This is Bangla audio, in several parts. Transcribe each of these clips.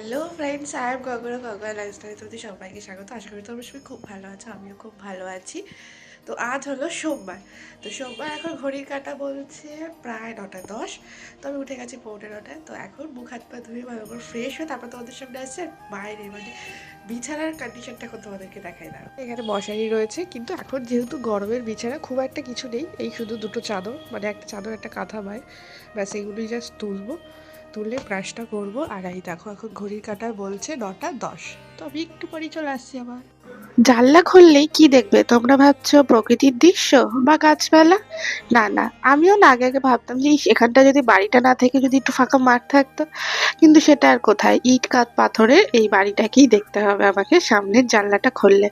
Hello friends I am Gagra Gagra lifestyle তোমাদের সবাইকে স্বাগত। আশা করি তোমরা সবাই খুব ভালো আছো, আমিও খুব ভালো আছি। তো আজ হলো সোমবার। তো সোমবার এখন ঘড়ির কাটা বলছে প্রায় নটা দশ। তো আমি উঠে গেছি পৌনে নটায়। তো এখন মুখ হাত পা ধুয়ে ভালো করে ফ্রেশ হয়ে তারপর তোমাদের সামনে আসছে বাইরে মানে বিছানার কন্ডিশনটা এখন তোমাদেরকে দেখাই দাঁড়ো এখানে মশারি রয়েছে, কিন্তু এখন যেহেতু গরমের বিছানা, খুব একটা কিছু নেই। এই শুধু দুটো চাদর মানে একটা চাদর, একটা কাঁথা বাই ব্যাস এইগুলোই জাস্ট তুলবো। তুলে ব্রাশটা করব। আর এই দেখো, এখন ঘড়ির কাটা বলছে নটা দশ। তো আমি একটু পরেই চলে আসছি আবার। জানলা খুললেই কি দেখবে? তোমরা ভাবছ প্রকৃতির দৃশ্য বা গাছপালা? না না, আমিও না, আগে আগে ভাবতাম যে এখানটা যদি বাড়িটা না থেকে যদি একটু ফাঁকা মাঠ থাকতো। কিন্তু সেটা আর কোথায়? ইট কাঠ পাথরের এই বাড়িটাকেই দেখতে হবে আমাকে সামনের জানলাটা খুললে।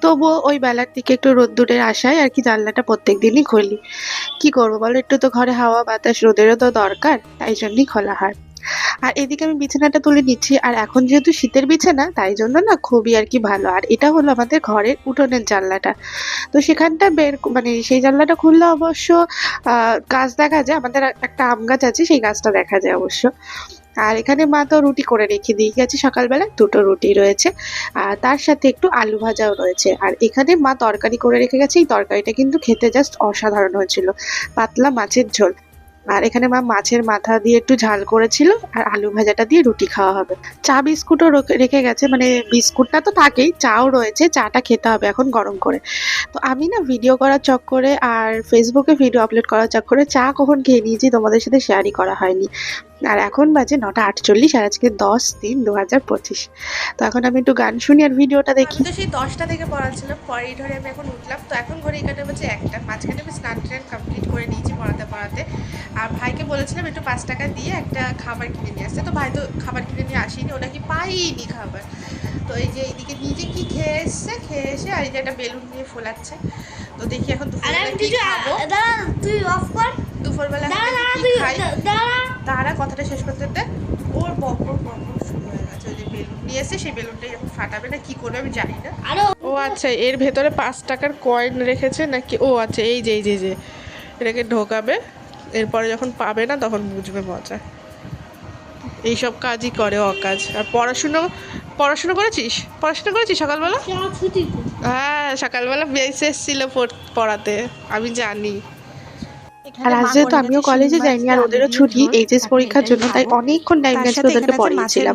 তবুও ওই বেলার দিকে একটু রোদ্দুরের আশায় আর কি জানলাটা প্রত্যেক দিনই খুলি। কি করব বলো? একটু তো ঘরে হাওয়া, বাতাস, রোদেরও তো দরকার, তাই জন্যই খোলা হয়। আর এদিকে আমি বিছানাটা তুলে নিচ্ছি, আর এখন যেহেতু শীতের বিছানা, তাই জন্য না খুবই আর কি ভালো। আর এটা হলো আমাদের ঘরের উঠোনের জানলাটা। তো সেখানটা বের মানে সেই জানলাটা খুললে অবশ্য গাছ দেখা যায়, আমাদের একটা আম গাছ আছে, সেই গাছটা দেখা যায় অবশ্য। আর এখানে মা তো রুটি করে রেখে দিয়ে গেছে, সকালবেলা দুটো রুটি রয়েছে, আর তার সাথে একটু আলু ভাজাও রয়েছে। আর এখানে মা তরকারি করে রেখে গেছে, এই তরকারিটা কিন্তু খেতে জাস্ট অসাধারণ হয়েছিল। পাতলা মাছের ঝোল। আর এখানে মা মাছের মাথা দিয়ে একটু ঝাল করেছিল, আর আলু ভাজাটা দিয়ে রুটি খাওয়া হবে। চা বিস্কুটও রেখে গেছে মানে বিস্কুটটা তো থাকেই, চাও রয়েছে, চাটা খেতে হবে এখন গরম করে। তো আমি না ভিডিও করার চক্করে আর ফেসবুকে ভিডিও আপলোড করার চক্করে চা কখন খেয়ে নিয়েছি তোমাদের সাথে শেয়ারই করা হয়নি। আর এখন বাজে নটা আটচল্লিশ আর আজকে দশ তিন দু হাজার পঁচিশ। তো এখন আমি একটু গান শুনি আর ভিডিওটা দেখি। তো সেই দশটা থেকে পড়াচ্ছিলাম পরেই ধরে আমি এখন উঠলাম। তো এখন ঘড়ি কাটা বলছে একটা মাঝখানে আমি স্নান টান কমপ্লিট করে নিয়েছি পড়াতে পড়াতে। আর ভাইকে বলেছিলাম একটু পাঁচ টাকা দিয়ে একটা খাবার কিনে নিয়ে আসতে। তো ভাই তো খাবার কিনে নিয়ে আসেনি ও নাকি পাইনি খাবার। তো এই যে এইদিকে নিজে কি খেয়ে এসছে খেয়ে এসে আর এই যে একটা বেলুন দিয়ে ফোলাচ্ছে। তো দেখি এখন কি খাব। তুই অফ কর দুপুরবেলা এখন দাঁড়া দাঁড়া দেখি তুই কি খাই দাঁড়া তারা কথাটা শেষ করতে করতে ওর বকর বকর শুরু হয়ে গেছে। ওই যে বেলুন নিয়ে এসে সেই বেলুনটাই এখন ফাটাবে না কি করবে আমি জানি না। আরও। ও আচ্ছা এর ভেতরে পাঁচ টাকার কয়েন রেখেছে নাকি? ও আচ্ছা এই যে এই যে যে এটাকে ঢোকাবে এরপরে যখন পাবে না তখন বুঝবে মজা। এইসব কাজই করে অকাজ। আর পড়াশুনো পড়াশুনো করেছিস? পড়াশুনো করেছিস সকালবেলা? তো। হ্যাঁ সকালবেলা বেশ এসেছিল পড়াতে আমি জানি। আর আজ যেহেতু আমিও কলেজে যাইনি আর ওদেরও ছুটি এইচএস পরীক্ষার জন্য তাই অনেকক্ষণ টাইম গেছে ওদেরকে পড়িয়েছিলাম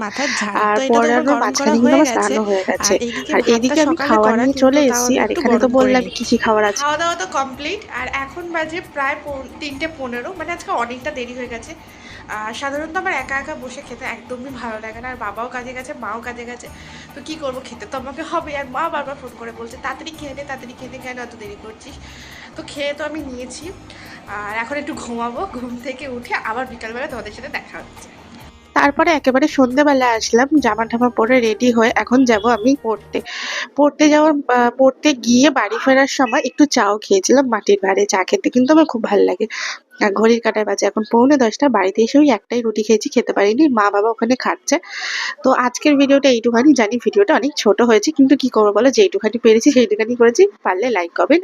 আর পড়ানোর মাঝখানে কিন্তু আমার স্নানও হয়ে গেছে। আর এদিকে আমি খাওয়ার নিয়ে চলে এসেছি আর এখানে তো বললাম কি কি খাবার আছে। খাওয়া দাওয়া তো কমপ্লিট আর এখন বাজে প্রায় তিনটে পনেরো মানে আজকে অনেকটা দেরি হয়ে গেছে। আর সাধারণত আমার একা একা বসে খেতে একদমই ভালো লাগে না আর বাবাও কাজে গেছে মাও কাজে গেছে। তো কি করব খেতে তো আমাকে হবে আর মা বারবার ফোন করে বলছে তাড়াতাড়ি খেয়ে নে তাড়াতাড়ি খেয়ে নে কেন এত দেরি করছিস? তো খেয়ে তো আমি নিয়েছি। আর এখন একটু ঘুমাবো, ঘুম থেকে উঠে আবার বিকালবেলা তোমাদের সাথে দেখা হচ্ছে। তারপরে একেবারে সন্ধ্যেবেলা আসলাম, জামা টামা পরে রেডি হয়ে এখন যাব আমি পড়তে। পড়তে যাওয়ার পড়তে গিয়ে বাড়ি ফেরার সময় একটু চাও খেয়েছিলাম, মাটির ভাড়ে চা খেতে, কিন্তু আমার খুব ভালো লাগে। আর ঘড়ির কাটায় বাজে এখন পৌনে দশটা, বাড়িতে এসে ওই একটাই রুটি খেয়েছি, খেতে পারিনি, মা বাবা ওখানে খাচ্ছে। তো আজকের ভিডিওটা এইটুখানি, জানি ভিডিওটা অনেক ছোট হয়েছে, কিন্তু কি করব বলো, যেইটুখানি পেরেছি সেইটুখানি করেছি, পারলে লাইক করবেন